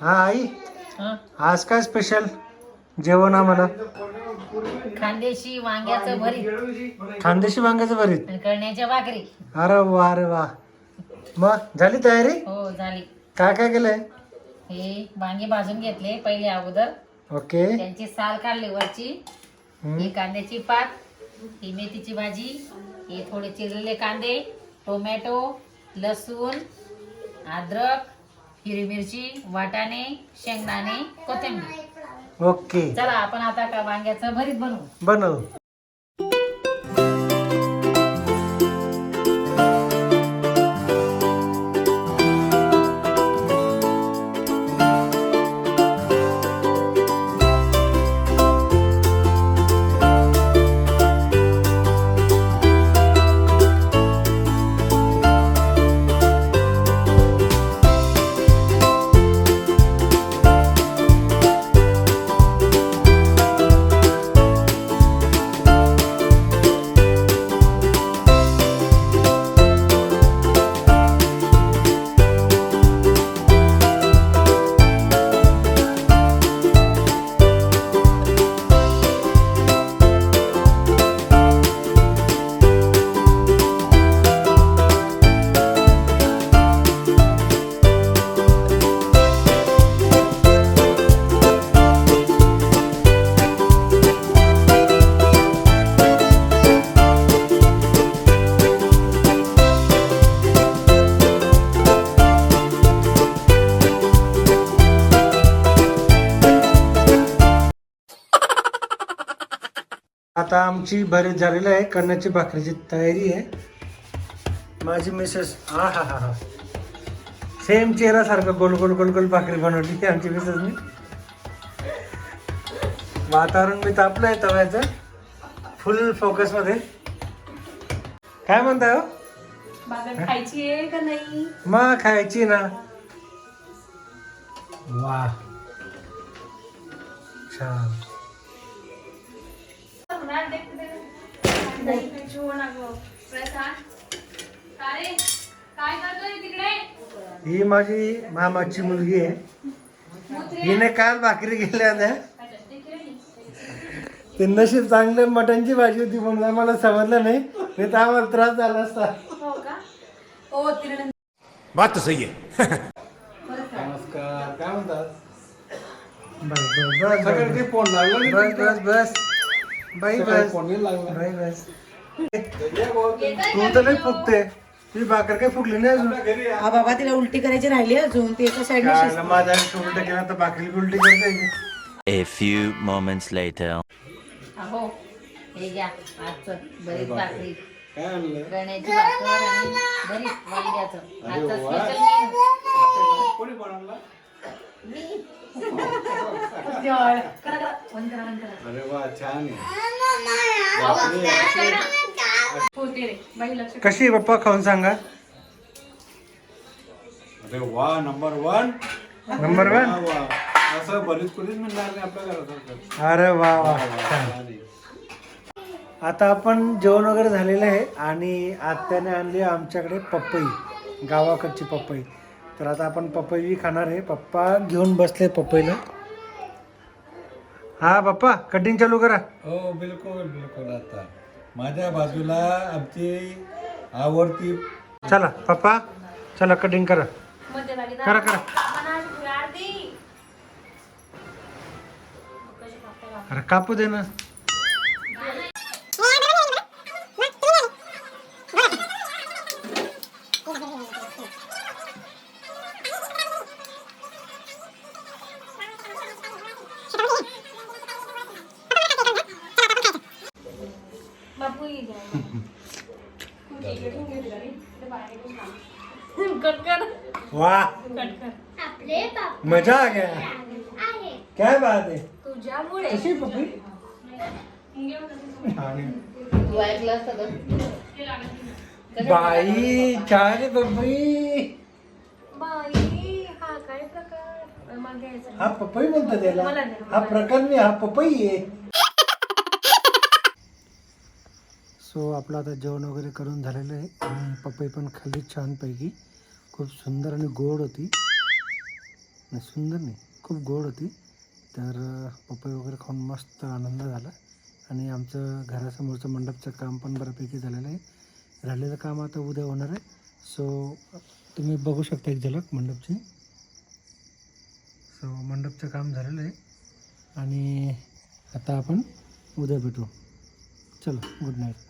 हा आई. हं? आज काय स्पेशल जेवण आम्हाला. खांदेशी वांग्याचं भरीत. खानदेशी वांग्याचं भरीत. आणि कळण्याच्या भाकरी. अरे वा अरे वा. मग झाली तयारी? हो झाली. काय काय केलंय? हे वांगे भाजून घेतले पहिले अगोदर. ओके. त्यांची साल काढली वरची. हम्म. ही कांद्याची पात ही मेथीची भाजी हे थोडे चिरलेले कांदे टोमॅटो लसूण अद्रक हिरवी मिरची वाटाणे शेंगदाणे कोथिंबीर. ओके. चला आपण आता का वांग्याचं भरीत बनवू? बनव. आता आमची भरीत झालेली आहे करण्याची भाकरीची तयारी आहे. माझी मिसेस हा हा हा हा. सेम चेहरा सारखं गोल गोल गोल गोल भाकरी बनवली आमची मिसेसनी वातावरण मी तापलं आहे तव्याचं. फुल फोकसमध्ये. काय म्हणताय हो? खायची आहे का नाही? मग खायची ना. वा. छान. ही माझी मामाची मुलगी आहे. हिने काल भाकरी गेल्या होत्या ते नशीब चांगलं मटणची भाजी होती म्हणून आम्हाला समजलं नाही. नाही तर आम्हाला त्रास झाला असता. हो का? हो बात तो सही है नमस्कार. काय म्हणतात? बस बस बस बस. बस बस. By bus. By bus. तू तर नाही फुगते. तुझी भाकर काही फुगली नाही अजून. हा बाबा तिला उलटी करायची राहिली अजून. ती एका काय ना, माझा उलट केला तर भाकरी उलटी करते A few moments later. अहो हे घ्या आजचं भरीत भाकरी. काय आणलं? कळण्याची भाकर आणि भरीत वांग्याचं. आजचा. स्पेशल कोणी बनवला? अरे वा छान आहे. बापरे, होते रे. बाई लक्ष कशी आहे पप्पा? खाऊन सांगा. अरे वा नंबर वन नंबर वन वा, वा. असं बरीच कुठेच मिळणार नाही आपल्या घरात अरे वा वा. छान. आता आपण जेवण वगैरे झालेलं आहे आणि आत्याने आणली आमच्याकडे पपई गावाकडची पपई. तर आता आपण पपई खाणार आहे. पप्पा घेऊन बसले पपईला. हा पप्पा कटिंग चालू करा. हो बिलकुल बिलकुल आता. माझ्या बाजूला आमची आवडती चला पप्पा चला कटिंग करा. करा करा. अरे कापू दे ना. बापू ये कट कर वाह कट कर मजा आ गया। क्या बात है। तुझ्यामुळे कशी पपई तू ऐकलं असतं तर बाई छान आहे पपई बाई हा काय प्रकार? मग घ्यायचं हा पपई म्हणतात त्याला। मला नाही, हा मला प्रकार नाही हा पपई आहे सो आपलं आता जेवण वगैरे करून झालेलं आहे आणि पपई पण खाल्ली छानपैकी. खूप सुंदर आणि गोड होती. नाही सुंदर नाही खूप गोड होती. तर पपई वगैरे खाऊन मस्त आनंद झाला. आणि आमचं घरासमोरचं मंडपचं काम पण बऱ्यापैकी झालेलं आहे. राहिलेलं काम आता उद्या होणार आहे. सो तुम्ही बघू शकता एक झलक मंडपची. सो मंडपचं काम झालेलं आहे. आणि आता आपण उद्या भेटू. चलो गुड नाईट